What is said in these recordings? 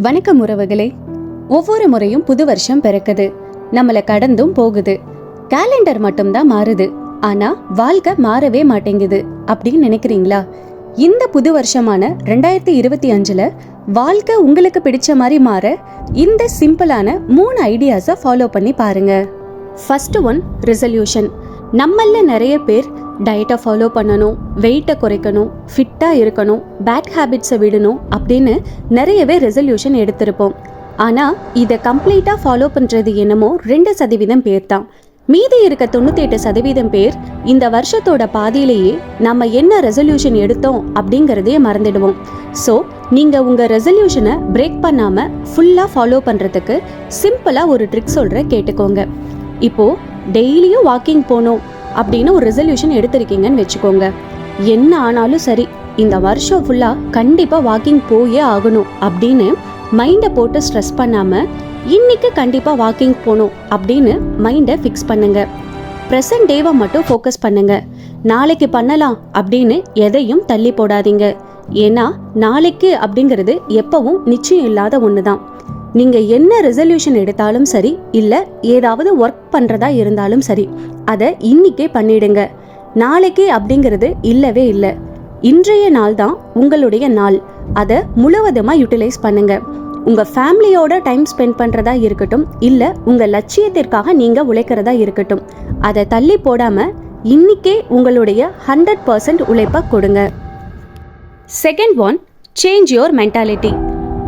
வணக்கம் உறவுகளே. ஒவ்வொரு முறையும் புது வருஷம் பிறக்குது. நம்மள கடந்தும் போகுது. கேலண்டர் மட்டும்தான் மாறுது. ஆனா வாழ்க்கை மாறவே மாட்டேங்குது. அப்படின்னு நினைக்கிறீங்களா? இந்த புது வருஷமான ரெண்டாயிரத்தி இருபத்தி அஞ்சுல வாழ்க்கை உங்களுக்கு பிடிச்ச மாதிரி மாற இந்த சிம்பிளான மூணு ஐடியாஸை ஃபாலோ பண்ணி பாருங்க. ஃபர்ஸ்ட் ஒன் ரெசல்யூஷன் நம்மள நிறைய பேர் டயட்டை ஃபாலோ பண்ணணும் வெயிட்டை குறைக்கணும் ஃபிட்டாக இருக்கணும் பேட் ஹேபிட்ஸை விடணும் அப்படின்னு நிறையவே ரெசல்யூஷன் எடுத்திருப்போம். ஆனால் இதை கம்ப்ளீட்டாக ஃபாலோ பண்ணுறது என்னமோ ரெண்டு சதவீதம் பேர் தான். மீதி இருக்க தொண்ணூற்றி எட்டு சதவீதம் பேர் இந்த வருஷத்தோட பாதியிலேயே நம்ம என்ன ரெசல்யூஷன் எடுத்தோம் அப்படிங்கிறதையே மறந்துடுவோம். ஸோ நீங்கள் உங்கள் ரெசல்யூஷனை பிரேக் பண்ணாமல் ஃபுல்லாக ஃபாலோ பண்ணுறதுக்கு சிம்பிளாக ஒரு ட்ரிக் சொல்கிறேன் கேட்டுக்கோங்க. இப்போது டெய்லியும் வாக்கிங் போகணும். அப்படின்னு ஒரு ரெசல்யூஷன் எடுத்திருக்கீங்கன்னு வச்சுக்கோங்க. என்ன ஆனாலும் சரி இந்த வருஷம் ஃபுல்லாக கண்டிப்பாக வாக்கிங் போயே ஆகணும் அப்படின்னு மைண்டை போட்டு ஸ்ட்ரெஸ் பண்ணாமல் இன்னைக்கு கண்டிப்பாக வாக்கிங் போகணும் அப்படின்னு மைண்டை ஃபிக்ஸ் பண்ணுங்க. ப்ரெசன்ட் டேவை மட்டும் ஃபோக்கஸ் பண்ணுங்க. நாளைக்கு பண்ணலாம் அப்படின்னு எதையும் தள்ளி போடாதீங்க. ஏன்னா நாளைக்கு அப்படிங்கிறது எப்பவும் நிச்சயம் இல்லாத ஒன்று தான் நீங்கள் என்ன ரெசல்யூஷன் எடுத்தாலும் சரி இல்லை ஏதாவது ஒர்க் பண்ணுறதா இருந்தாலும் சரி அதை இன்னிக்கே பண்ணிடுங்க. நாளைக்கே அப்படிங்கிறது இல்லவே இல்லை. இன்றைய நாள் தான் உங்களுடைய நாள். அதை முழுவதுமாக யூட்டிலைஸ் பண்ணுங்க. உங்கள் ஃபேமிலியோட டைம் ஸ்பெண்ட் பண்ணுறதா இருக்கட்டும் இல்லை உங்கள் லட்சியத்திற்காக நீங்கள் உழைக்கிறதா இருக்கட்டும் அதை தள்ளி போடாமல் இன்னிக்கே உங்களுடைய ஹண்ட்ரட் பர்சன்ட் உழைப்பை கொடுங்க. Second one change your mentality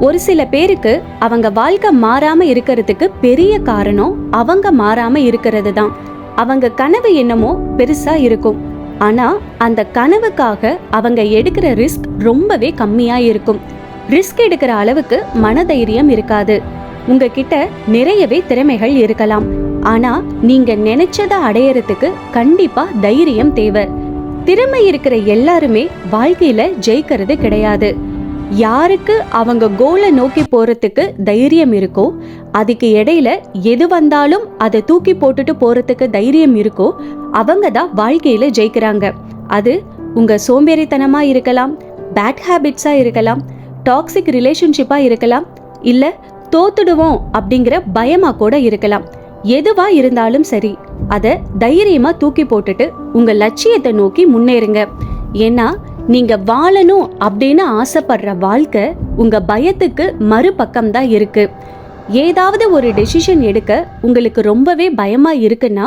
ஒரு சில பேருக்கு அவங்க வாழ்க்கை மாறாம இருக்கிறதுக்கு பெரிய காரணம் அவங்க மாறாம இருக்கிறது தான். அவங்க கனவு என்னமோ பெருசா இருக்கும். ஆனா அந்த கனவுக்காக அவங்க எடுக்கிற ரிஸ்க் ரொம்பவே கம்மியா இருக்கும். ரிஸ்க் எடுக்கிற அளவுக்கு மனதைரியம் இருக்காது. உங்ககிட்ட நிறையவே திறமைகள் இருக்கலாம். ஆனா நீங்க நினைச்சதை அடையறதுக்கு கண்டிப்பா தைரியம் தேவை. திறமை இருக்கிற எல்லாருமே வாழ்க்கையில ஜெயிக்கிறது கிடையாது. யாருக்கு அவங்க கோலை நோக்கி போறதுக்கு தைரியம் இருக்கோ அதுக்கு இடையில எது வந்தாலும் அதை தூக்கி போட்டுட்டு போறதுக்கு தைரியம் இருக்கோ அவங்க தான் வாழ்க்கையில ஜெயிக்கிறாங்க. அது உங்க சோம்பேறித்தனமா இருக்கலாம் பேட் ஹேபிட்ஸா இருக்கலாம் டாக்ஸிக் ரிலேஷன்ஷிப்பா இருக்கலாம் இல்ல தோத்துடுவோம் அப்படிங்கிற பயமா கூட இருக்கலாம். எதுவா இருந்தாலும் சரி அதை தைரியமா தூக்கி போட்டுட்டு உங்க லட்சியத்தை நோக்கி முன்னேறுங்க. ஏன்னா நீங்க வாழணும் அப்படின்னு ஆசைப்படுற வாழ்க்கை உங்க பயத்துக்கு மறுபக்கம் தான் இருக்கு. ஏதாவது ஒரு டெசிஷன் எடுக்க உங்களுக்கு ரொம்பவே பயமா இருக்குன்னா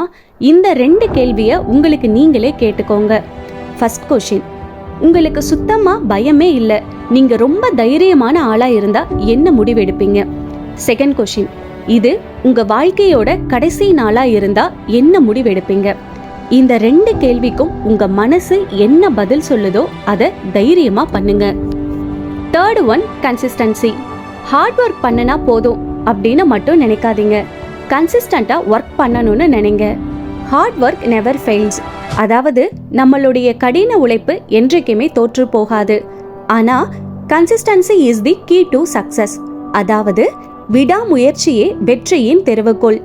இந்த ரெண்டு கேள்வியை உங்களுக்கு நீங்களே கேட்டுக்கோங்க. ஃபர்ஸ்ட் கொஷின் உங்களுக்கு சுத்தமா பயமே இல்லை. நீங்க ரொம்ப தைரியமான ஆளா இருந்தா என்ன முடிவெடுப்பீங்க செகண்ட் கொஷின் இது உங்க வாழ்க்கையோட கடைசி நாளா இருந்தா என்ன முடிவெடுப்பீங்க இந்த ரெண்டு கேள்விக்கும் உங்க மனசு என்ன பதில் சொல்லுதோ அதை தைரியமா பண்ணுங்க. Third one consistency hard work பண்ணனா போதும் அப்படின்னு மட்டும் நினைக்காதீங்க. கன்சிஸ்டண்டா ஒர்க் பண்ணணும்னு நினைங்க. ஹார்ட் ஒர்க் நெவர் ஃபெயில்ஸ் அதாவது நம்மளுடைய கடின உழைப்பு என்றைக்குமே தோற்று போகாது. ஆனா consistency is the key to success அதாவது விடாமுயற்சியே வெற்றியின் தெருவுகோள்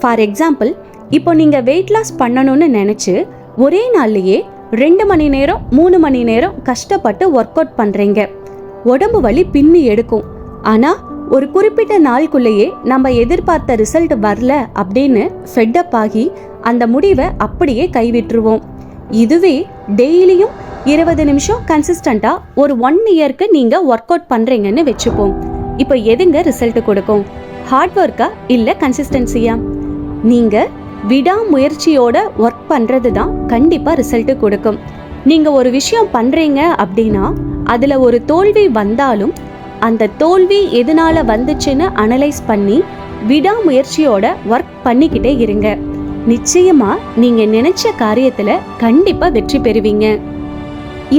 ஃபார் எக்ஸாம்பிள் இப்போ நீங்க வெயிட் லாஸ் பண்ணணும்னு நினைச்சு ஒரே நாள்லயே ரெண்டு மணி நேரம் மூணு மணி நேரம் கஷ்டப்பட்டு ஒர்க் அவுட் பண்றீங்க. உடம்பு வலி பின்னி எடுக்கும். ஆனா ஒரு குறிப்பிட்ட நாளுக்குள்ளேயே நம்ம எதிர்பார்த்த ரிசல்ட் வரல அப்படின்னு ஃபெட்டப் ஆகி அந்த முடிவை அப்படியே கைவிட்டுருவோம். இதுவே டெய்லியும் இருபது நிமிஷம் கன்சிஸ்டண்டா ஒரு ஒன் இயர்க்கு நீங்க ஒர்க் அவுட் பண்றீங்கன்னு வச்சுப்போம். இப்போ எதுங்க ரிசல்ட் கொடுக்கும்? ஹார்ட் ஒர்க்கா இல்ல கன்சிஸ்டன்சியா நீங்க விடாமுயற்சியோட ஒர்க் பண்ணுறது தான் கண்டிப்பாக ரிசல்ட்டு கொடுக்கும். நீங்கள் ஒரு விஷயம் பண்ணுறீங்க அப்படின்னா அதில் ஒரு தோல்வி வந்தாலும் அந்த தோல்வி எதனால வந்துச்சுன்னு அனலைஸ் பண்ணி விடாமுயற்சியோட ஒர்க் பண்ணிக்கிட்டே இருங்க. நிச்சயமாக நீங்கள் நினைச்ச காரியத்தில் கண்டிப்பாக வெற்றி பெறுவீங்க.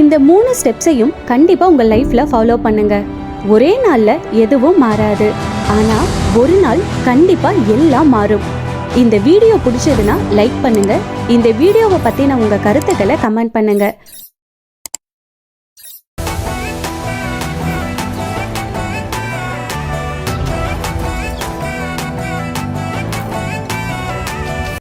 இந்த மூணு ஸ்டெப்ஸையும் கண்டிப்பாக உங்கள் லைஃப்பில் ஃபாலோ பண்ணுங்க. ஒரே நாளில் எதுவும் மாறாது. ஆனால் ஒரு நாள் கண்டிப்பாக எல்லாம் மாறும். இந்த வீடியோ பிடிச்சதுன்னா லைக் பண்ணுங்க. இந்த வீடியோவை பத்தின உங்க கருத்துக்களை கமெண்ட் பண்ணுங்க.